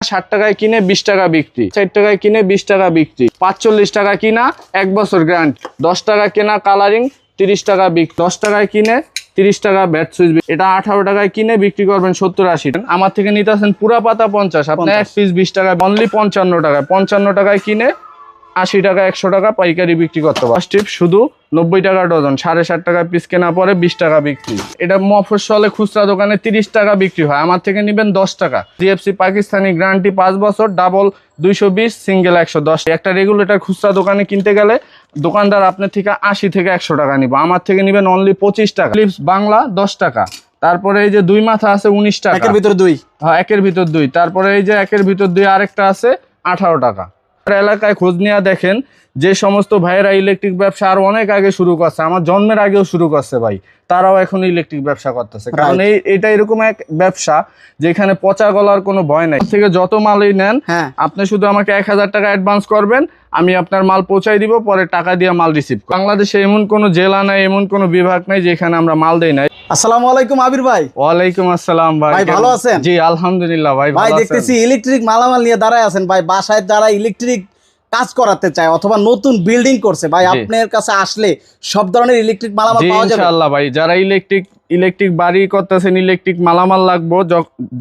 ষাট টাকায় কিনে বিশ টাকা বিক্রি ষাট টাকায় কিনে বিশ টাকা বিক্রি পাঁচচল্লিশ টাকা কিনা এক বছর গ্রান্ট দশ টাকা কেনা কালারিং তিরিশ টাকা বিক্রি দশ টাকায় কিনে তিরিশ টাকা ব্যাট সুইচ এটা আঠারো টাকায় কিনে বিক্রি করবেন সত্তর আশি টাকা। আমার থেকে নিতে আসেন পুরা পাতা পঞ্চাশ আপনি এক পিস বিশ টাকা অনলি পঞ্চান্ন টাকায় পঞ্চান্ন টাকায় কিনে আশি টাকা একশো টাকা পাইকারি বিক্রি করতে পারবে স্টিপ শুধু নব্বই টাকা ডজন সাড়ে ষাট টাকা পিস কেনা পরে বিশ টাকা বিক্রি। এটা মফস্বলে খুচরা দোকানে তিরিশ টাকা বিক্রি হয় আমার থেকে নেবেন দশ টাকা। জিএফসি পাকিস্তানি গ্রান্টি পাঁচ বছর ডাবল দুইশো বিশ সিঙ্গেল একশো দশ। একটা রেগুলেটর খুচরা দোকানে কিনতে গেলে দোকানদার আপনার থেকে আশি থেকে একশো টাকা নিব আমার থেকে নেবেন অনলি পঁচিশ টাকা। ফিলিপস বাংলা দশ টাকা। তারপরে এই যে দুই মাথা আছে উনিশ টাকা। একের ভিতরে দুই। হ্যাঁ একের ভিতর দুই। তারপরে এই যে একের ভিতর দুই আরেকটা আছে আঠারো টাকা। আপনার এলাকায় খোঁজ নেওয়া দেখেন যে সমস্ত ভাইয়েরা ইলেকট্রিক ব্যবসা আর অনেক আগে শুরু করছে আমার জন্মের আগেও শুরু করছে ভাই তারাও এখন ইলেকট্রিক ব্যবসা করতেছে। কারণ এই এটা এরকম এক ব্যবসা যেখানে পচা গলার কোনো ভয় নাই। থেকে যত মালই নেন হ্যাঁ। আপনি শুধু আমাকে এক হাজার টাকা অ্যাডভান্স করবেন আমি আপনার মাল পৌঁছাই দিব পরে টাকা দিয়ে মাল রিসিভ বাংলাদেশে এমন কোনো জেলা নাই এমন কোনো বিভাগ নাই যেখানে আমরা মাল দেই নাই। আসসালামু আলাইকুম আবির ভাই। ওয়ালাইকুম আসসালাম ভাই ভাই, ভালো আছেন? জি আলহামদুলিল্লাহ ভাই ভাই দেখতেছি ইলেকট্রিক মালামাল নিয়ে দাঁড়ায় আছেন। ভাই বাসায় যারা ইলেকট্রিক কাজ করাতে চায় অথবা নতুন বিল্ডিং করছে ভাই আপনার কাছে আসলে সব ধরনের ইলেকট্রিক মালামাল পাওয়া যাবে? ইনশাআল্লাহ ভাই যারা ইলেকট্রিক ইলেকট্রিক বাড়ি করতেছেন ইলেকট্রিক মালামাল লাগবো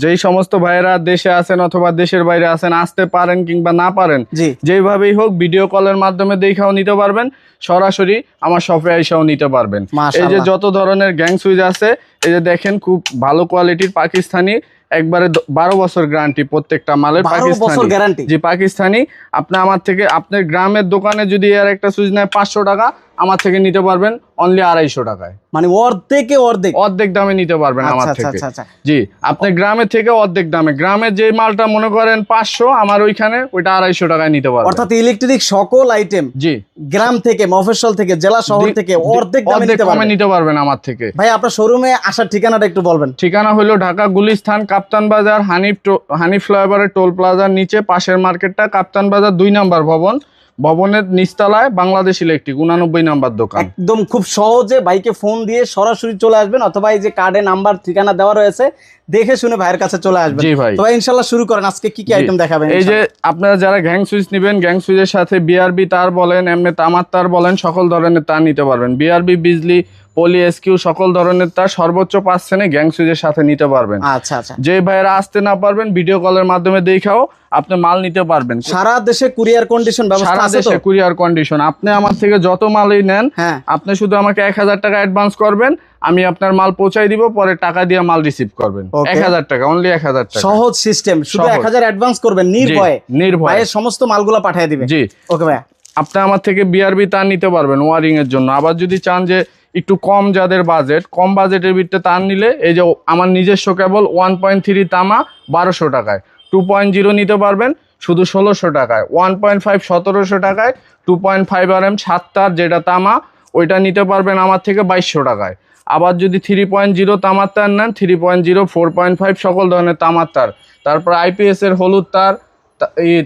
যেই সমস্ত ভাইয়েরা দেশে আছেন অথবা দেশের বাইরে আছেন আসতে পারেন কিংবা না পারেন যেভাবেই যেইভাবেই হোক ভিডিও কলের মাধ্যমে দেখাও নিতে পারবেন সরাসরি আমার শপে এসেও নিতে পারবেন। এই যে যত ধরনের গ্যাং সুইচ আছে এই যে দেখেন খুব ভালো কোয়ালিটির পাকিস্তানি একবারে বারো বছর গ্যারান্টি প্রত্যেকটা মালের পাকিস্তানি। গ্যারান্টি যে পাকিস্তানি। আপনি আমার থেকে আপনার গ্রামের দোকানে যদি এর একটা সুইচ নেয় পাঁচশো টাকা আমার থেকে নিতে পারবেন অনলি আড়াইশো টাকায়। মানে অর্ধেকে অর্ধেক? অর্ধেক দামে নিতে পারবেন আমার আচ্ছা আচ্ছা থেকে। আচ্ছা আচ্ছা। জি আপনি গ্রামের থেকে অর্ধেক দামে। গ্রামের যে মালটা মনে করেন পাঁচশো আমার ওইখানে ওইটা আড়াইশো টাকায় নিতে পারবেন। অর্থাৎ ইলেকট্রিক সকল আইটেম জি। গ্রাম থেকে মফস্বল থেকে জেলা শহর থেকে অর্ধেক দামে নিতে পারবেন। নিতে পারবেন আমার থেকে। ভাই আপনার শোরুমে আসার ঠিকানাটা একটু বলবেন। ঠিকানা হলো ঢাকা গুলিস্তান কাপ্তান বাজার, হানিফ হানি হানিফ ফ্লাইওভারের টোল প্লাজার নিচে, পাশের মার্কেটটা কাপ্তান বাজার দুই নাম্বার ভবন। ভবনের নিচতলায় বাংলাদেশ ইলেকট্রিক, উনানব্বই নাম্বার দোকান। একদম খুব সহজে বাইকে ফোন দিয়ে সরাসরি চলে আসবেন, অথবা এই যে কার্ডে নাম্বার ঠিকানা দেওয়া রয়েছে দেখে শুনে ভাইয়ের কাছে চলে আসবেন। জি ভাই। তো ভাই ইনশাল্লাহ শুরু করেন আজকে কি কি আইটেম দেখাবেন এই যে আপনারা যারা গ্যাং সুইচ নেবেন গ্যাং সুইচের সাথে বিআরবি তার বলেন এমনি তামার তার বলেন সকল ধরনের তার নিতে পারবেন। বিআরবি বিজলি পলি এসকিউ সকল ধরনের তার সর্বোচ্চ পার্সেন্টে গ্যাং সুইচের সাথে নিতে পারবেন। আচ্ছা আচ্ছা। যে ভাইয়েরা আসতে না পারবেন ভিডিও কলের মাধ্যমে দেখাও আপনি মাল নিতে পারবেন। সারা দেশে কুরিয়ার কন্ডিশন ব্যবস্থা সারা আছে তো? দেশে কুরিয়ার কন্ডিশন আপনি আমার থেকে যত মালই নেন হ্যাঁ। আপনি শুধু আমাকে এক হাজার টাকা অ্যাডভান্স করবেন আমি আপনার মাল পৌঁছাই দিব পরে টাকা দিয়ে মাল রিসিভ করবেন। এক হাজার টাকা অনলি এক হাজার টাকা। সহজ সিস্টেম শুধু এক হাজার অ্যাডভান্স করবেন নির্ভয়ে। নির্ভয়। সমস্ত মালগুলো পাঠিয়ে দিবেন জি। ওকে ভাইয়া। আপনি আমার থেকে বিআরবি তার নিতে পারবেন ওয়ারিং এর জন্য। আবার যদি চান যে একটু কম যাদের বাজেট কম বাজেটের ভিতরে তার নিলে এই যে আমার নিজস্ব কেবল ওয়ান পয়েন্ট থ্রি তামা বারোশো টাকায়। টু পয়েন্ট জিরো নিতে পারবেন শুধু ষোলোশো টাকায়। ওয়ান পয়েন্ট ফাইভ সতেরোশো টাকায়। Two point five R M সাত তার যেটা তামা ওইটা নিতে পারবেন আমার থেকে বাইশশো টাকায়। আবার যদি থ্রি পয়েন্ট জিরো তামার তার নেন three point zero four point five সকল ধরনের তামার তার তারপর আইপিএসের হলুদ তার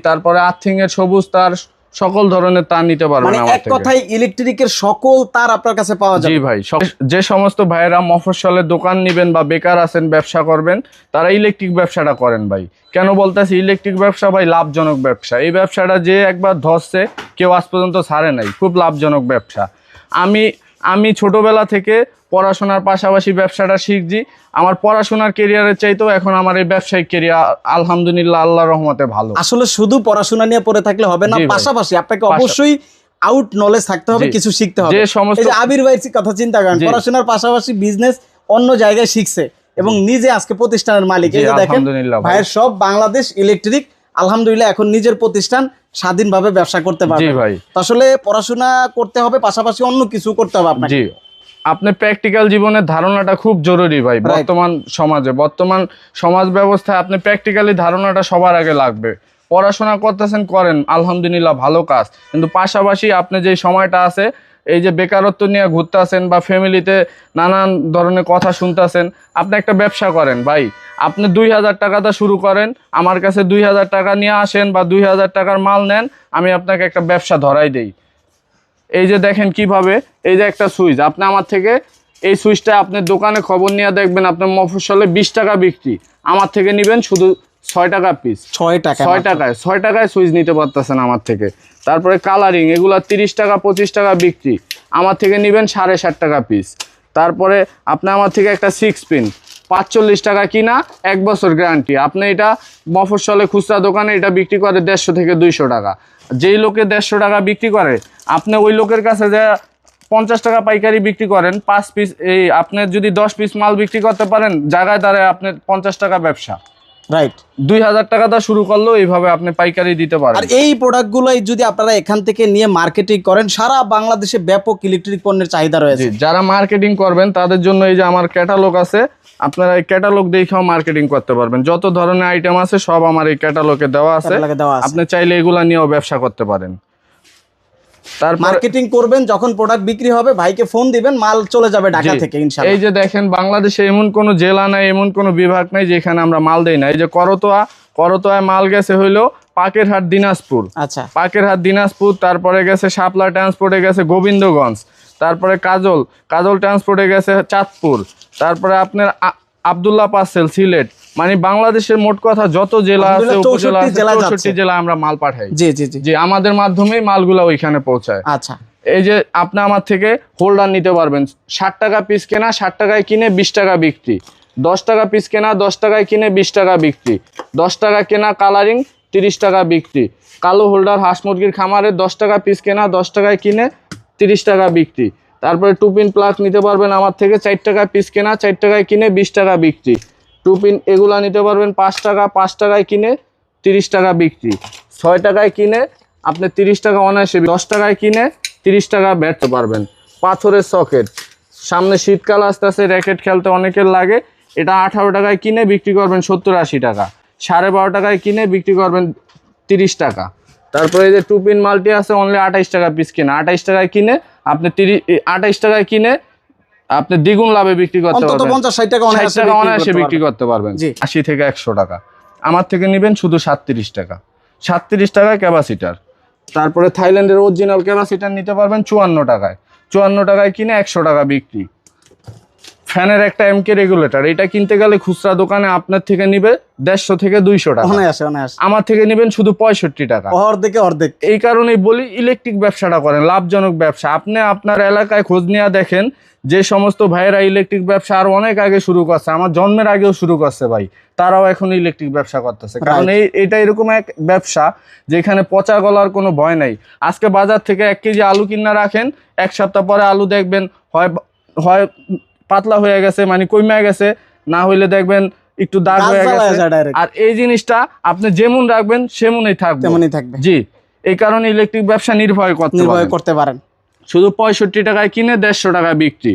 তারপরে আর্থিংয়ের সবুজ তার সকল ধরনের তার নিতে পারবেন মানে আমার এক কথায় ইলেকট্রিকের সকল তার আপনার কাছে পাওয়া জি ভাই যে সমস্ত ভাইয়েরা মফস্বলের দোকান নিবেন বা বেকার আছেন ব্যবসা করবেন তারা ইলেকট্রিক ব্যবসাটা করেন ভাই। কেন বলতেছি ইলেকট্রিক ব্যবসা ভাই লাভজনক ব্যবসা। এই ব্যবসাটা যে একবার ধরছে কেউ আজ পর্যন্ত ছাড়ে নাই। খুব লাভজনক ব্যবসা। আমি আমি ছোটবেলা থেকে পড়াশোনার পাশাপাশি ব্যবসাটা শিখছি। আমার পড়াশোনার কেরিয়ারের চাইতেও এখন আমার এই ব্যবসায়িক কেরিয়ার আলহামদুলিল্লাহ আল্লাহ রহমতে ভালো। আসলে শুধু পড়াশোনা নিয়ে পড়ে থাকলে হবে না পাশাপাশি আপনাকে অবশ্যই আউট নলেজ থাকতে হবে কিছু শিখতে হবে। যে সমস্ত আবির ভাইয়ের কথা চিন্তা করেন পড়াশোনার পাশাপাশি বিজনেস অন্য জায়গায় শিখছে এবং নিজে আজকে প্রতিষ্ঠানের মালিক। এই যে দেখেন আলহামদুলিল্লাহ ভাই। ভাইয়ের সব বাংলাদেশ ইলেকট্রিক আলহামদুলিল্লাহ এখন নিজের প্রতিষ্ঠান স্বাধীনভাবে ব্যবসা করতে পারবে। আসলে পড়াশোনা করতে হবে পাশাপাশি অন্য কিছু করতে হবে আপনাকে। জি আপনি প্র্যাকটিক্যাল জীবনের ধারণাটা খুব জরুরি ভাই বর্তমান সমাজে। বর্তমান সমাজ ব্যবস্থায় আপনি প্র্যাকটিক্যালি ধারণাটা সবার আগে লাগবে। পড়াশোনা করতেছেন করেন আলহামদুলিল্লাহ ভালো কাজ। কিন্তু পাশাপাশি আপনি যে সময়টা আছে এই যে বেকারত্ব নিয়ে ঘুরতেছেন বা ফ্যামিলিতে নানান ধরনের কথা শুনতেছেন আপনি একটা ব্যবসা করেন ভাই। আপনি দুই হাজার টাকাটা শুরু করেন আমার কাছে দুই হাজার টাকা নিয়ে আসেন বা দুই হাজার টাকার মাল নেন আমি আপনাকে একটা ব্যবসা ধরাই দেই। এই যে দেখেন কীভাবে এই যে একটা সুইচ। আপনি আমার থেকে এই সুইচটা আপনি দোকানে খবর নিয়ে দেখবেন আপনার মফস্বলে বিশ টাকা বিক্রি। আমার থেকে নেবেন শুধু ছয় টাকা পিস ছয় টাকা ছয় টাকায় ছয় টাকায় সুইচ নিতে পারতেছেন আমার থেকে। তারপরে কালারিং এগুলো তিরিশ টাকা পঁচিশ টাকা বিক্রি। আমার থেকে নেবেন সাড়ে ষাট টাকা পিস তারপরে আপনি আমার থেকে একটা সিক্স পিন পাঁচচল্লিশ টাকা কিনা এক বছর গ্যারান্টি আপনি এটা মফস্বলে খুচরা দোকানে এটা বিক্রি করে দেড়শো থেকে দুইশো টাকা। যেই লোকে দেড়শো টাকা বিক্রি করে আপনি ওই লোকের কাছে যে পঞ্চাশ টাকা পাইকারি বিক্রি করেন পাঁচ পিস এই আপনি যদি দশ পিস মাল বিক্রি করতে পারেন জায়গায় দাঁড়ায় আপনি পঞ্চাশ টাকা ব্যবসা। রাইট দুই হাজার টাকা দা শুরু করলেও এইভাবে আপনি পাইকারি দিতে পারেন। আর এই প্রোডাক্টগুলোই যদি আপনারা এখান থেকে নিয়ে মার্কেটিং করেন সারা বাংলাদেশে ব্যাপক ইলেকট্রিক পণ্যের চাহিদা রয়েছে। যারা মার্কেটিং করবেন তাদের জন্য এই যে আমার ক্যাটালগ আছে আপনারা এই ক্যাটালগ দেখেও মার্কেটিং করতে পারবেন। যত ধরনের আইটেম আছে সব আমার এই ক্যাটালগে দেওয়া আছে। আপনি চাইলে এগুলা নিয়েও ব্যবসা করতে পারেন। মার্কেটিং করবেন যখন প্রোডাক্ট বিক্রি হবে ভাইকে ফোন দিবেন মাল চলে যাবে ঢাকা থেকে ইনশাআল্লাহ। এই যে দেখেন বাংলাদেশে এমন কোনো জেলা নাই এমন কোনো বিভাগ নাই যেখানে আমরা মাল দেই না। এই যে করতোয়া করতোয়ায় মাল গেছে হইল পাকেরহাট দিনাজপুর। আচ্ছা। পাকেরহাট দিনাজপুর তারপরে গেছে শাপলা ট্রান্সপোর্টে গেছে গোবিন্দগঞ্জ তারপরে কাজল কাজল ট্রান্সপোর্টে গেছে চাঁদপুর তারপরে আপনার আবদুল্লাহ পাসেল সিলেট মানে বাংলাদেশের মোট কথা যত জেলা আছে উপজেলা 64 আছে জেলা যাচ্ছে। চৌষট্টি জেলা আমরা মাল পাঠাই। জি জি জি। আমাদের মাধ্যমেই মালগুলো ওইখানে পৌঁছায়। আচ্ছা। এই যে আপনি আমার থেকে হোল্ডার নিতে পারবেন। ষাট টাকা পিস কেনা ষাট টাকায় কিনে বিশ টাকা বিক্রি। দশ টাকা পিস কেনা দশ টাকায় কিনে বিশ টাকা বিক্রি। দশ টাকা কেনা কালারিং তিরিশ টাকা বিক্রি। কালো হোল্ডার হাঁস মুরগির খামারে দশ টাকা পিস কেনা দশ টাকায় কিনে তিরিশ টাকা বিক্রি। তারপরে টুপিন প্লাগ নিতে পারবেন আমার থেকে চার টাকা পিস কেনা চার টাকায় কিনে বিশ টাকা বিক্রি। টুপিন এগুলা নিতে পারবেন পাঁচ টাকা, পাঁচ টাকায় কিনে তিরিশ টাকা বিক্রি। ছয় টাকায় কিনে আপনি তিরিশ টাকা অনায়াসে দশ টাকায় কিনে তিরিশ টাকা বেচতে পারবেন। পাথরের সকেট। সামনে শীতকাল আসতে আসতে র্যাকেট খেলতে অনেকের লাগে। এটা আঠারো টাকায় কিনে বিক্রি করবেন সত্তর আশি টাকা। সাড়ে বারো টাকায় কিনে বিক্রি করবেন তিরিশ টাকা। তারপরে এই যে টু পিন মাল্টি আছে অনলি আঠাইশ টাকা পিস কিনে। আঠাইশ টাকায় কিনে আপনি তিরিশ আঠাইশ টাকায় কিনে আপনি দ্বিগুণ লাভে বিক্রি করতে পারবেন। পঞ্চাশ ষাট টাকা অনায়াসে বিক্রি করতে বিক্রি পারবেন। করতে পারবেন। জি। আশি থেকে একশো টাকা। আমার থেকে নেবেন শুধু সাতত্রিশ টাকা। সাতত্রিশ টাকা ক্যাপাসিটার। তারপরে থাইল্যান্ডের অরিজিনাল ক্যাপাসিটার নিতে পারবেন চুয়ান্ন টাকায়। চুয়ান্ন টাকায় কিনে একশো টাকা বিক্রি। ফ্যানের একটা এমকে রেগুলেটর এটা কিনতে গেলে খুচরা দোকানে আপনার থেকে নিবে দেড়শো থেকে দুইশো টাকা। আমার থেকে নেবেন শুধু পঁয়ষট্টি টাকা। অর্ধেকে অর্ধেক। এই কারণেই বলি ইলেকট্রিক ব্যবসাটা করেন লাভজনক ব্যবসা। আপনি আপনার এলাকায় খোঁজ নিয়ে দেখেন যে সমস্ত ভাইয়েরা ইলেকট্রিক ব্যবসা আর অনেক আগে শুরু করছে আমার জন্মের আগেও শুরু করছে ভাই তারাও এখন ইলেকট্রিক ব্যবসা করতেছে। কারণ এই এটা এরকম এক ব্যবসা যেখানে পচা গলার কোনো ভয় নাই। আজকে বাজার থেকে এক কেজি আলু কিনা রাখেন এক সপ্তাহ পরে আলু দেখবেন হয় হয় পাতলা হয়ে গেছে মানে কমে গেছে না হইলে দেখবেন একটু দাগ হয়ে গেছে। আর এই জিনিসটা আপনি যেমন রাখবেন সেমনই থাকবে। তেমনই থাকবে। জি এই কারণে ইলেকট্রিক ব্যবসা নির্ভয় করতে নির্ভয় করতে পারেন। শুধু পঁয়ষট্টি টাকায় কিনে দেড়শো টাকা বিক্রি।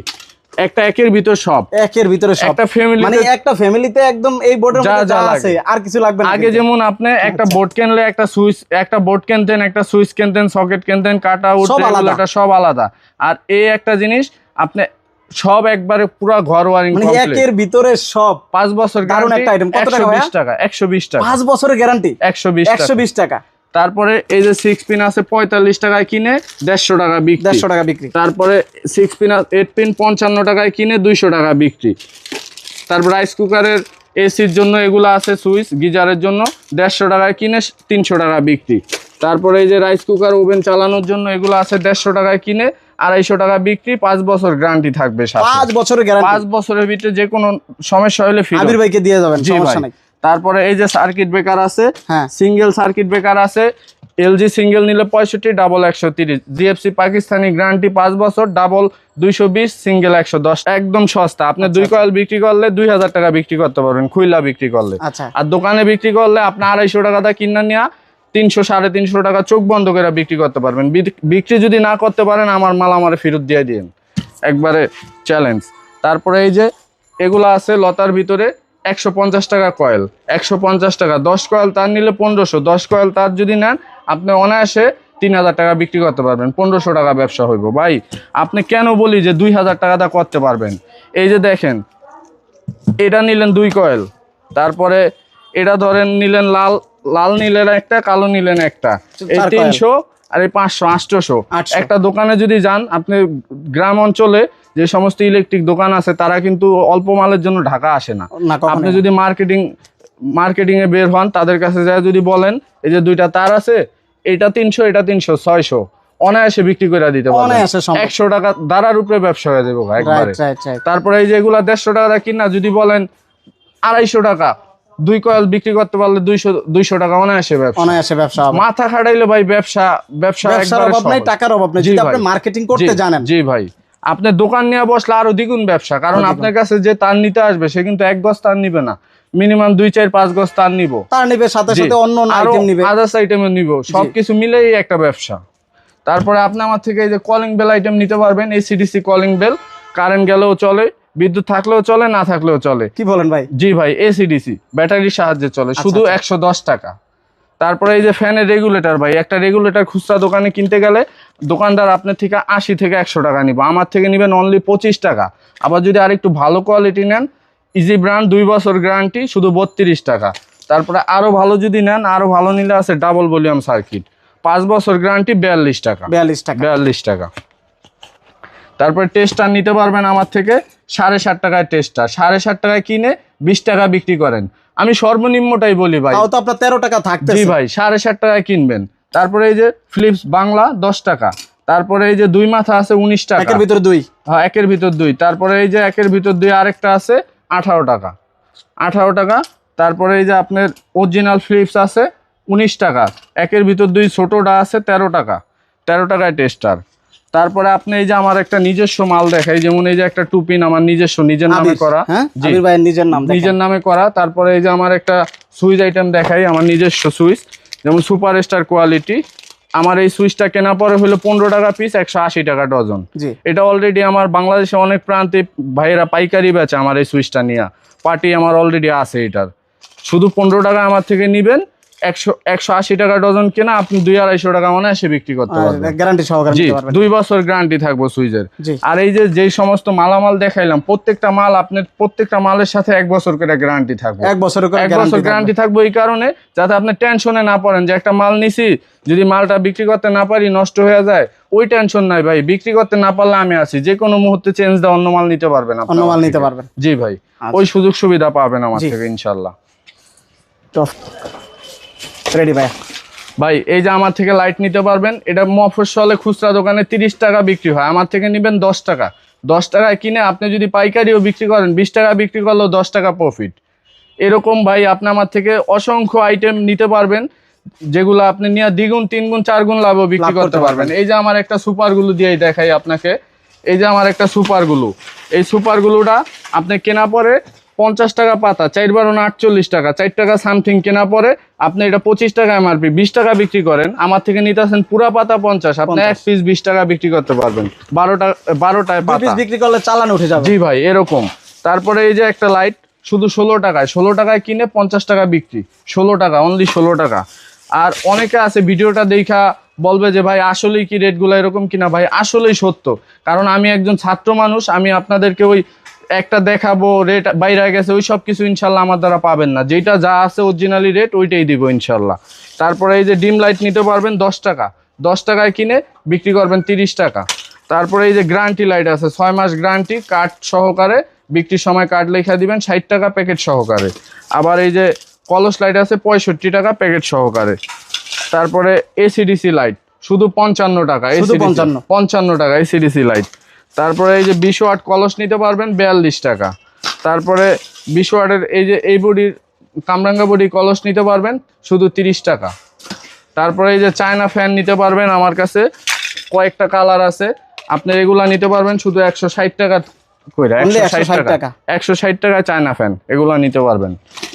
একটা একের ভিতর সব। একের ভিতরে সব। একটা ফ্যামিলি মানে একটা ফ্যামিলিতে একদম এই বোর্ডের মধ্যে যা আছে আর কিছু লাগবে না আগে যেমন আপনি একটা বোর্ড কিনলে একটা সুইচ একটা বোর্ড কিনতেন একটা সুইচ কিনতেন সকেট কিনতেন কাট আউট সব আলাদা। সব আলাদা। আর এই একটা জিনিস আপনি সব একবারে পুরো ঘর ওয়ারিং মানে একের ভিতরে সব। পাঁচ বছর দারুণ একটা item। কত টাকা একশো বিশ ভাইয়া? টাকা একশো বিশ টাকা। পাঁচ বছরের গ্যারান্টি একশো বিশ একশো টাকা বিশ টাকা। তারপরে এই যে সিক্স পিন আছে পঁয়তাল্লিশ টাকায় কিনে দেড়শো টাকা বিক্রি। দেড়শো টাকা বিক্রি। তারপরে সিক্স পিন এইট পিন পঞ্চান্ন টাকায় কিনে দুইশো টাকা বিক্রি। তারপর রাইস কুকারের এসির জন্য এগুলো আছে সুইচ গিজারের জন্য দেড়শো টাকায় কিনে তিনশো টাকা বিক্রি। তারপরে এই যে রাইস কুকার ওভেন চালানোর জন্য এগুলো আছে দেড়শো টাকায় কিনে আড়াইশো টাকা বিক্রি পাঁচ বছর গ্যারান্টি থাকবে পাঁচ বছরের গ্যারান্টি পাঁচ বছরের ভিতরে যে কোনো সমস্যা হলে ফিরে আবির ভাইকে দিয়ে যাবেন সমস্যা নাই। তারপরে এই যে সার্কিট ব্রেকার আছে হ্যাঁ। সিঙ্গেল সার্কিট ব্রেকার আছে এলজি সিঙ্গেল নিলে পঁয়ষট্টি ডাবল একশো তিরিশ। জিএফসি পাকিস্তানি গ্যারান্টি পাঁচ বছর ডাবল দুইশো বিশ সিঙ্গেল একশো দশ। একদম সস্তা। আপনি দুই কয়েল বিক্রি করলে দুই হাজার টাকা বিক্রি করতে পারবেন খুইলা বিক্রি করলে। আচ্ছা। আর দোকানে বিক্রি করলে আপনি আড়াইশো টাকা দা কিনা নিয়ে তিনশো, সাড়ে তিনশো টাকা চোখ বন্ধ করে বিক্রি করতে পারবেন। বিক্রি যদি না করতে পারেন, আমার মাল আমার ফেরত দিয়ে দিন। একবারে চ্যালেঞ্জ তারপরে এই যে, এগুলো আছে লতার ভিতরে একশো পঞ্চাশ টাকা কয়েল একশো পঞ্চাশ টাকা। দশ কয়েল তার নিলে পনেরোশো। দশ কয়েল তার যদি নেন, আপনি অনায়াসে তিন হাজার টাকা বিক্রি করতে পারবেন। পনেরোশো টাকা ব্যবসা হইব। ভাই, আপনি কেন বলি যে দুই হাজার টাকা দা করতে পারবেন? এই যে দেখেন, এটা নিলেন দুই কয়েল তারপরে এটা ধরেন নিলেন লাল লাল নিলেন একটা কালো নিলেন একটা। এই তিনশো আর এই পাঁচশো আটশোশো। আটশো। একটা দোকানে যদি যান আপনি গ্রাম অঞ্চলে যে সমস্ত ইলেকট্রিক দোকান আছে তারা কিন্তু অল্প মালের জন্য ঢাকা আসে না। আপনি যদি মার্কেটিং মার্কেটিং এ বের হন তাদের কাছে যায় যদি বলেন এই যে দুইটা তার আছে এটা তিনশো এটা তিনশো ছয়শো অনায়াসে বিক্রি করে দিতে সম্ভব। একশো টাকা দাঁড়ার উপরে ব্যবসা হয়ে যাবে একবারে। তারপরে এই যেগুলা দেড়শো টাকা কিনা যদি বলেন আড়াইশো টাকা দুই কয়েল বিক্রি করতে পারলে দুইশো দুইশো টাকা অনায়াসে ব্যবসা। অনায়াসে ব্যবসা মাথা খাটাইলে ভাই ব্যবসা ব্যবসা অভাব নাই টাকার অভাব নেই। যদি আপনি মার্কেটিং করতে জানেন। জি ভাই। আপনি দোকান নিয়ে বসলে আরও দ্বিগুণ ব্যবসা। কারণ আপনার কাছে যে তার নিতে আসবে সে কিন্তু এক গজ তার নিবে না। মিনিমাম দুই চার পাঁচ গজ তার নিব। তার নিবে সাথে সাথে অন্য আইটেম নিবে। আদার্স আইটেমও নিব। সবকিছু মিলেই একটা ব্যবসা। তারপরে আপনি আমার থেকে এই যে কলিং বেল আইটেম নিতে পারবেন এসিডিসি কলিং বেল কারেন্ট গেলেও চলে। বিদ্যুৎ থাকলেও চলে না থাকলেও চলে। কি বলেন ভাই? জি ভাই এসিডিসি ব্যাটারির সাহায্যে চলে আচ্ছা, শুধু একশো দশ টাকা। তারপরে এই যে ফ্যানের রেগুলেটর ভাই একটা রেগুলেটর খুচরা দোকানে কিনতে গেলে দোকানদার আপনার থেকে আশি থেকে একশো টাকা নিব আমার থেকে নেবেন অনলি পঁচিশ টাকা। আবার যদি আরেকটু ভালো কোয়ালিটি নেন ইজি ব্র্যান্ড দুই বছর গ্যারান্টি শুধু বত্রিশ টাকা। তারপরে আরও ভালো যদি নেন আরও ভালো নিলে আছে ডাবল ভলিউম সার্কিট পাঁচ বছর গ্যারান্টি বিয়াল্লিশ টাকা। বিয়াল্লিশ টাকা। বিয়াল্লিশ টাকা। তারপরে টেস্টার নিতে পারবেন আমার থেকে সাড়ে সাত টাকায় টেস্টার সাড়ে সাত টাকায় কিনে বিশ টাকা বিক্রি করেন। আমি সর্বনিম্নটাই বলি ভাই। তো আপনার তেরো টাকা থাকতে জি ভাই সাড়ে সাত টাকায় কিনবেন। তারপরে এই যে ফিলিপস বাংলা দশ টাকা। তারপরে এই যে দুই মাথা আছে উনিশ টাকা। একের ভিতর দুই। হ্যাঁ একের ভিতর দুই। তারপরে এই যে একের ভিতর দুই আরেকটা আছে আঠারো টাকা। আঠারো টাকা। তারপরে এই যে আপনার অরিজিনাল ফিলিপস আছে উনিশ টাকা। একের ভিতর দুই ছোটোটা আছে তেরো টাকা। তেরো টাকায় টেস্টার তারপরে আপনি এই যে আমার একটা নিজস্ব মাল দেখাই যেমন এই যে একটা টুপিন আমার নিজস্ব নিজের নামে করা। হ্যাঁ? আবির ভাইয়ের নিজের নাম নিজের নামে করা তারপরে এই যে আমার একটা সুইচ আইটেম দেখাই আমার নিজস্ব সুইচ যেমন সুপার স্টার কোয়ালিটি। আমার এই সুইচটা কেনা পরে হলো পনেরো টাকা পিস একশো আশি টাকা ডজন। এটা অলরেডি আমার বাংলাদেশে অনেক প্রান্তে ভাইয়েরা পাইকারি বেচে আমার এই সুইচটা নিয়ে। পার্টি আমার অলরেডি আছে এটার। শুধু পনেরো টাকা আমার থেকে নিবেন একশো একশো আশি টাকা ডজন কেনা আপনি দুই আড়াইশো টাকা মনে এসে বিক্রি করতে পারবেন। গ্যারান্টি জি দুই বছর গ্যারান্টি থাকব সুইচের। জি। আর এই যে যেই সমস্ত মালামাল দেখাইলাম প্রত্যেকটা মাল আপনার প্রত্যেকটা মালের সাথে এক বছর করে গ্যারান্টি থাকবে। এক বছরের করে এক বছর গ্যারান্টি থাকবে এই কারণে যাতে আপনি টেনশনে না পড়েন যে একটা মাল নিছি যদি মালটা বিক্রি করতে না পারি নষ্ট হয়ে যায় ওই টেনশন নাই ভাই। বিক্রি করতে না পারলে আমি আছি। যে কোনো মুহূর্তে চেঞ্জ দেওয়া অন্য মাল নিতে পারবেন অন্য মাল নিতে পারবেন। জি ভাই আচ্ছা। ওই সুযোগ সুবিধা পাবেন আমার। থেকে ইনশাল্লাহ। রেডি ভাই ভাই এই যে আমার থেকে লাইট নিতে পারবেন এটা মফস্বলে খুচরা দোকানে তিরিশ টাকা বিক্রি হয়। আমার থেকে নেবেন দশ টাকা। দশ টাকায় কিনে আপনি যদি পাইকারিও বিক্রি করেন বিশ টাকা বিক্রি করলেও দশ টাকা প্রফিট এরকম ভাই আপনি আমার থেকে অসংখ্য আইটেম নিতে পারবেন যেগুলো আপনি নিয়ে দ্বিগুণ তিন গুণ চার গুণ লাভও বিক্রি করতে পারবেন। এই যে আমার একটা সুপারগুলো দিয়ে দেখাই আপনাকে। এই যে আমার একটা সুপারগুলো এই সুপার গুলোটা আপনি কেনা পরে পঞ্চাশ টাকা পাতা চার বারো আটচল্লিশ টাকা চার টাকা সামথিং কেনা পরে আপনি এটা পঁচিশ টাকা এমআরপি বিশ টাকা বিক্রি করেন আমার থেকে নিতে আসেন পুরা পাতা পঞ্চাশ আপনি এক পিস বিশ টাকা বিক্রি করতে পারবেন বারোটা বারোটায় পাতা। বিক্রি করলে চালান উঠে যাবে। জি ভাই এরকম। তারপরে এই যে একটা লাইট শুধু ষোলো টাকায় ষোলো টাকায় কিনে পঞ্চাশ টাকা বিক্রি ষোলো টাকা অনলি ষোলো টাকা। আর অনেকে আছে ভিডিওটা দেখা বলবে যে ভাই আসলেই কি রেটগুলো এরকম কিনা? ভাই আসলেই সত্য। কারণ আমি একজন ছাত্র মানুষ আমি আপনাদেরকে ওই একটা দেখাবো রেট বাইরে গেছে ওই সব কিছু ইনশাল্লাহ আমার দ্বারা পাবেন না। যেটা যা আছে অরিজিনালি রেট ওইটাই দিব ইনশাল্লাহ। তারপরে এই যে ডিম লাইট নিতে পারবেন দশ টাকা। দশ টাকায় কিনে বিক্রি করবেন তিরিশ টাকা। তারপরে এই যে গ্রান্টি লাইট আছে ছয় মাস গ্রান্টি কার্ড সহকারে বিক্রির সময় কার্ড লেখা দিবেন ষাট টাকা প্যাকেট সহকারে। আবার এই যে কলস লাইট আছে পঁয়ষট্টি টাকা প্যাকেট সহকারে। তারপরে এসিডিসি লাইট শুধু পঞ্চান্ন টাকা শুধু ACDC 55 পঞ্চান্ন। টাকা এসিডিসি লাইট তারপরে এই যে বিশ ওয়াট কলস নিতে পারবেন বিয়াল্লিশ টাকা। তারপরে বিশ ওয়াটের এই যে, এই বডির কামরাঙ্গা বডি কলস নিতে পারবেন শুধু তিরিশ টাকা। তারপরে এই যে চায়না ফ্যান নিতে পারবেন আমার কাছে, কয়েকটা কালার আছে। আপনি এগুলা নিতে পারবেন শুধু একশো ষাট টাকা কইরা 160 টাকা। চায়না ফ্যান এগুলা নিতে পারবেন।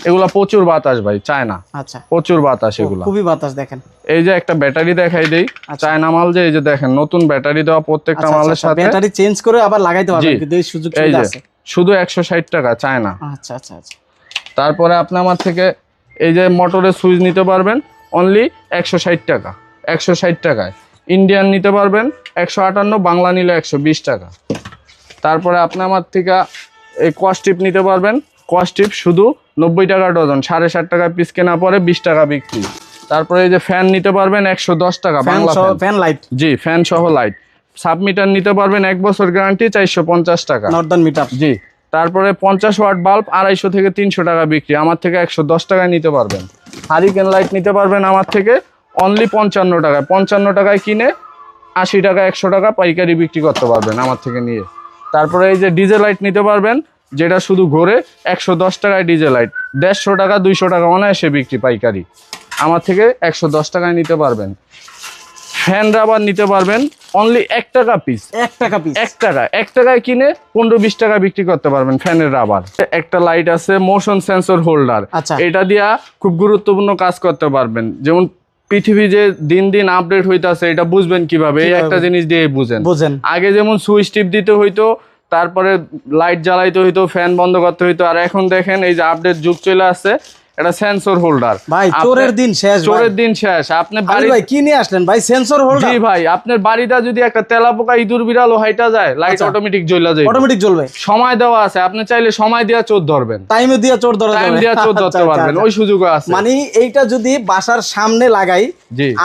এগুলা প্রচুর বাতাস ভাই চায়না। আচ্ছা। প্রচুর বাতাস এগুলা। খুবই বাতাস দেখেন। এই যে একটা ব্যাটারি দেখাই দেই চায়না মাল যে এই যে দেখেন নতুন ব্যাটারি দেওয়া প্রত্যেকটা আচ্ছা, মালের আচ্ছা, সাথে। ব্যাটারি চেঞ্জ করে আবার লাগাইতে পারবেন কিন্তু এই সুযোগ সুবিধা যে আছে। শুধু একশো ষাট টাকা চায়না। আচ্ছা আচ্ছা আচ্ছা। তারপরে আপনি আমার থেকে এই যে মোটরের সুইচ নিতে পারবেন অনলি একশো ষাট টাকা। একশো ষাট টাকায়। ইন্ডিয়ান নিতে পারবেন একশো আটান্ন বাংলা নিলে একশো বিশ টাকা। তারপরে আপনি আমার থেকে এই কস্টিপ নিতে পারবেন। কস্টিপ শুধু নব্বই টাকা ডজন সাড়ে ষাট টাকা পিস কেনা পরে বিশ টাকা বিক্রি। তারপরে এই যে ফ্যান নিতে পারবেন একশো দশ টাকা ফ্যান বাংলা ফ্যান লাইট জি ফ্যান সহ লাইট সাবমিটার নিতে পারবেন এক বছর গ্যারান্টি চারশো পঞ্চাশ টাকা। নর্দার্ন মিটার জি তারপরে পঞ্চাশ ওয়াট বাল্ব আড়াইশো থেকে তিনশো টাকা বিক্রি। আমার থেকে একশো দশ টাকায় নিতে পারবেন। হারিকেন লাইট নিতে পারবেন আমার থেকে অনলি পঞ্চান্ন টাকায়। পঞ্চান্ন টাকায় কিনে আশি টাকা একশো টাকা পাইকারি বিক্রি করতে পারবেন আমার থেকে নিয়ে। তারপরে এই যে ডিজে লাইট নিতে পারবেন যেটা শুধু ঘোরে একশো দশ টাকায় ডিজে লাইট। দেড়শো টাকা দুইশো টাকা অনায়াসে বিক্রি পাইকারি। আমার থেকে একশো দশ টাকায় নিতে পারবেন। ফ্যান রাবার নিতে পারবেন অনলি এক টাকা পিস এক টাকা পিস এক টাকা এক টাকায় কিনে পনেরো বিশ টাকা বিক্রি করতে পারবেন ফ্যানের রাবার। একটা লাইট আছে মোশন সেন্সর হোল্ডার। এটা দিয়া খুব গুরুত্বপূর্ণ কাজ করতে পারবেন। যেমন পৃথিবী যে দিন দিন আপডেট হইতাছে এটা বুঝবেন কীভাবে? এই? একটা জিনিস দিয়ে বুঝেন। বুঝেন। আগে যেমন সুইচ টিপ দিতে হইতো তারপরে লাইট জ্বালাইতে হইতো ফ্যান বন্ধ করতে হইতো আর এখন দেখেন এই যে আপডেট যুগ চলে আসছে এটা সেন্সর হোল্ডার ভাই চোরের দিন শেষ চোরের দিন শেষ। আপনি বাড়ি ভাই কি নিয়ে আসলেন ভাই? সেন্সর হোল্ডার জি ভাই আপনার বাড়িটা যদি একটা তেলাপোকা ইঁদুর হাইটা যায় লাইট আচ্ছা। অটোমেটিক জ্বলা যায়। অটোমেটিক জ্বলবে। সময় দেওয়া আছে। আপনি চাইলে সময় চোর ধরবেন। টাইমে দিয়ে চোর ধরা টাইম যাবে। চোর ধরতে আচ্ছা, পারবেন। আচ্ছা। ওই সুযোগও আছে। মানে এইটা যদি বাসার সামনে লাগাই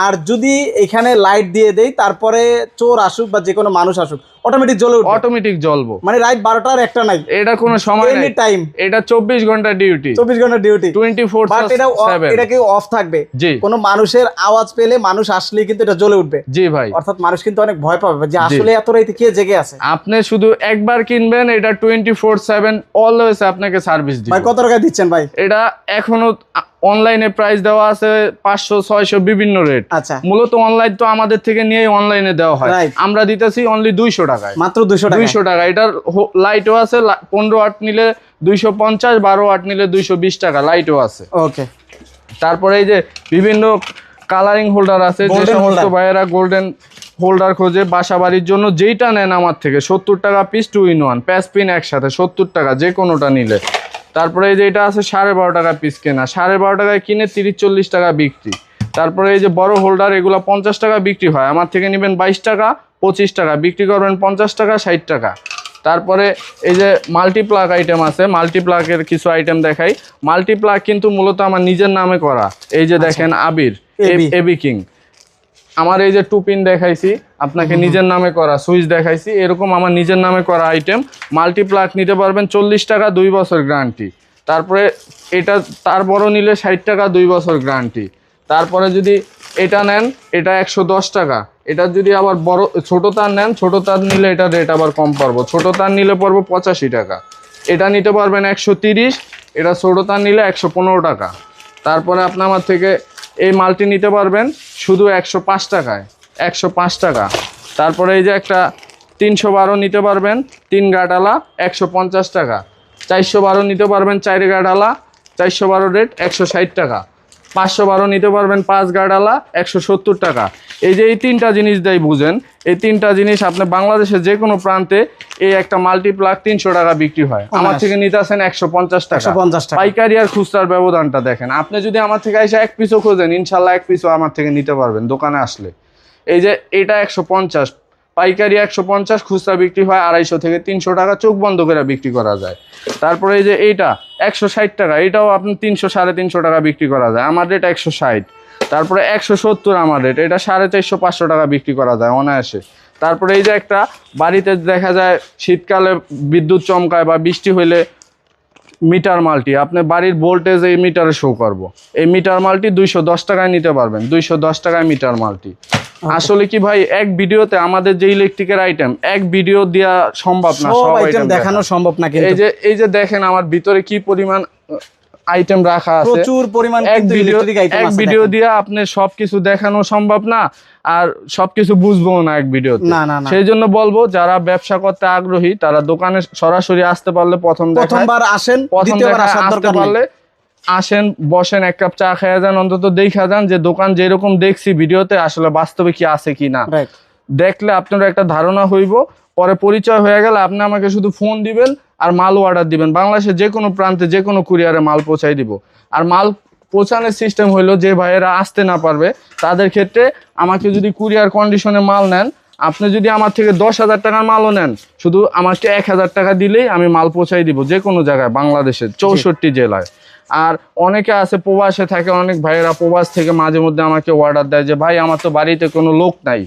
আর যদি এখানে লাইট দিয়ে দেই তারপরে চোর আসুক বা যে কোনো মানুষ আসুক অটোমেটিক জ্বলে উঠবে। অটোমেটিক জ্বলবো। মানে রাত বারোটার একটা নাই এটা কোনো সময় এনি নেই। টাইম এটা চব্বিশ ঘণ্টা ডিউটি চব্বিশ ঘণ্টা ডিউটি টোয়েন্টি ফোর বাট এটা এটা কি অফ থাকবে? কোনো মানুষের আওয়াজ পেলে মানুষ আসলে কিন্তু এটা জ্বলে উঠবে। জি ভাই। অর্থাৎ মানুষ কিন্তু অনেক ভয় পাবে যে আসলে এত রাইতে কে জেগে আছে। আপনি শুধু একবার কিনবেন এটা টোয়েন্টি ফোর সেভেন অলওয়েজ আপনাকে সার্ভিস ভাই দিবে কত টাকা দিচ্ছেন ভাই? এটা এখনও অনলাইনে প্রাইস দেওয়া আছে পাঁচশো ছয়শো বিভিন্ন রেট আচ্ছা। মূলত অনলাইন তো আমাদের থেকে নিয়ে অনলাইনে দেওয়া হয়। আমরা দিতেছি অনলি দুইশো টাকায়। মাত্র টাকা দুইশো টাকা। এটার লাইটও আছে পনেরো আট নিলে দুইশো পঞ্চাশ বারো আট নিলে দুইশো বিশ টাকা লাইটও আছে। ওকে তারপরে এই যে বিভিন্ন কালারিং হোল্ডার আছে যে সমস্ত ভাইয়েরা গোল্ডেন হোল্ডার খোঁজে বাসা বাড়ির জন্য যেইটা নেন আমার থেকে সত্তর টাকা পিস টু ইন ওয়ান প্যাস পিন একসাথে সত্তর টাকা যে কোনোটা নিলে। তারপরে এই যে এটা আছে সাড়ে বারো টাকা পিস কেনা সাড়ে বারো টাকায় কিনে তিরিশ চল্লিশ টাকা বিক্রি। তারপরে এই যে বড় হোল্ডার এগুলো পঞ্চাশ টাকা বিক্রি হয় আমার থেকে নেবেন বাইশ টাকা পঁচিশ টাকা বিক্রি করবেন পঞ্চাশ টাকা ষাট টাকা। তারপরে এই যে মাল্টিপ্লাগ আইটেম আছে মাল্টিপ্লাগের কিছু আইটেম দেখাই। মাল্টিপ্লাগ কিন্তু মূলত আমার নিজের নামে করা। এই যে দেখেন আবির। এবি কিং আমার এই যে টুপিন দেখাইছি আপনাকে নিজের নামে করা সুইচ দেখাইছি এরকম আমার নিজের নামে করা আইটেম মাল্টিপ্লাগ নিতে পারবেন চল্লিশ টাকা দুই বছর গ্যারান্টি তারপরে এটা তার বড় নিলে ষাট টাকা দুই বছর গ্যারান্টি তারপরে যদি এটা নেন এটা একশো দশ টাকা। এটা যদি আবার বড় ছোট তার নেন ছোট তার নিলে এটা রেট আবার কম পড়ব। ছোট তার নিলে পড়ব পঁচাশি টাকা। এটা নিতে পারবেন একশো তিরিশ এটা ছোট তার নিলে একশো পনেরো টাকা। তারপরে আপনি আমার থেকে এই মালটি নিতে পারবেন শুধু একশো পাঁচ টাকায়, একশো পাঁচ টাকা। তারপরে এই যে একটা তিনশো বারো নিতে পারবেন, তিন গাডালা, একশো পঞ্চাশ টাকা। চারশো বারো নিতে পারবেন চার গাডালা, চারশো বারো রেট একশো ষাট টাকা। পাঁচশো বারো নিতে পারবেন পাঁচ গাডালা একশো সত্তর টাকা। এই যে এই তিনটা জিনিস দেয় বুঝেন এই তিনটা জিনিস আপনি বাংলাদেশের যে কোনো প্রান্তে এই একটা মাল্টিপ্লাগ তিনশো টাকা বিক্রি হয়। আমার থেকে নিতে আসেন একশো পঞ্চাশ টাকা। একশো পঞ্চাশ টাকা। পাইকারি আর খুচরার ব্যবধানটা দেখেন। আপনি যদি আমার থেকে এসে এক পিসও খোঁজেন ইনশাল্লাহ এক পিসও আমার থেকে নিতে পারবেন দোকানে আসলে। এই যে এটা একশো পঞ্চাশ পাইকারি একশো পঞ্চাশ, খুচরা বিক্রি হয় আড়াইশো থেকে তিনশো টাকা, চোখ বন্ধ করে বিক্রি করা যায়। তারপরে এই যে এইটা, একশো ষাট টাকা, এটাও আপনি তিনশো, সাড়ে তিনশো টাকা বিক্রি করা যায়। আমার রেট একশো ষাট। তারপরে একশো সত্তর আমার রেট এটা সাড়ে চারশো, পাঁচশো টাকা বিক্রি করা যায় অনায়াসে। তারপরে এই যে একটা, বাড়িতে দেখা যায় শীতকালে বিদ্যুৎ চমকায় বা বৃষ্টি হইলে মিটার মালটি আপনি বাড়ির ভোল্টেজ এই মিটারে শো করব। এই মিটার মালটি দুইশো দশ টাকায় নিতে পারবেন দুইশো দশ টাকায় মিটার মালটি। আসলে কি ভাই এক ভিডিওতে আমাদের যে ইলেকট্রিকের আইটেম এক ভিডিও দেওয়া সম্ভব না সব আইটেম দেখানো সম্ভব না এই যে এই যে দেখেন আমার ভিতরে কি পরিমাণ আইটেম রাখা আছে। প্রচুর পরিমাণ এক ভিডিও এক ভিডিও দিয়ে আপনি সবকিছু দেখানো সম্ভব না আর সবকিছু বুঝব না এক ভিডিওতে না না না। সেই জন্য বলব যারা ব্যবসা করতে আগ্রহী তারা দোকানে সরাসরি আসতে পারলে প্রথম প্রথমবার আসেন প্রথম দ্বিতীয়বার আসার আসতে পারলে আসেন বসেন এক কাপ চা খেয়ে যান অন্তত দেখা যান যে দোকান যেরকম দেখছি ভিডিওতে আসলে বাস্তবে কি আছে কি না। দেখলে আপনার একটা ধারণা হইব পরে পরিচয় হয়ে গেলে আপনি আমাকে শুধু ফোন দিবেন আর মাল অর্ডার দিবেন। বাংলাদেশের যে কোনো প্রান্তে যে কোনো কুরিয়ারে মাল পৌঁছাই দিব। আর মাল পৌঁছানোর সিস্টেম হইল যে ভাইয়েরা আসতে না পারবে, তাদের ক্ষেত্রে আমাকে যদি কুরিয়ার কন্ডিশনে মাল নেন, আপনি যদি আমার থেকে দশ হাজার টাকার মালও নেন, শুধু আমাকে এক হাজার টাকা দিলেই আমি মাল পৌঁছাই দিব যে কোনো জায়গায় বাংলাদেশের চৌষট্টি জেলায়। আর অনেকে আছে, প্রবাসে থাকে, অনেক ভাইয়েরা প্রবাস থেকে মাঝে মধ্যে আমাকে অর্ডার দেয় যে, ভাই, আমার তো বাড়িতে কোনো লোক নাই।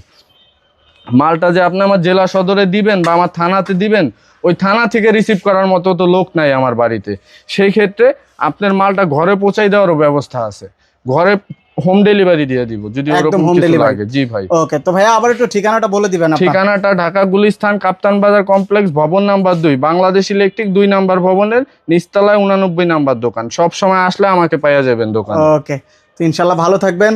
মালটা যে আপনি আমার জেলা সদরে দিবেন বা আমার থানাতে দিবেন ওই থানা থেকে রিসিভ করার মতো তো লোক নাই আমার বাড়িতে। সেই ক্ষেত্রে আপনার মালটা ঘরে পৌঁছাই দেওয়ারও ব্যবস্থা আছে। ঘরে হোম ডেলিভারি দিয়ে দিব যদি ওরকম কিছু লাগে। জি ভাই। ওকে তো ভাইয়া আবার একটু ঠিকানাটা বলে দিবেন আপনার। ঠিকানাটা ঢাকা গুলিস্তান কাপ্তান বাজার কমপ্লেক্স ভবন নাম্বার দুই বাংলাদেশ ইলেকট্রিক দুই নাম্বার ভবনের নিচতলায় উনানব্বই নাম্বার দোকান। সব সময় আসলে আমাকে পাইয়া যাবেন দোকান। ওকে তো ইনশাল্লাহ ভালো থাকবেন।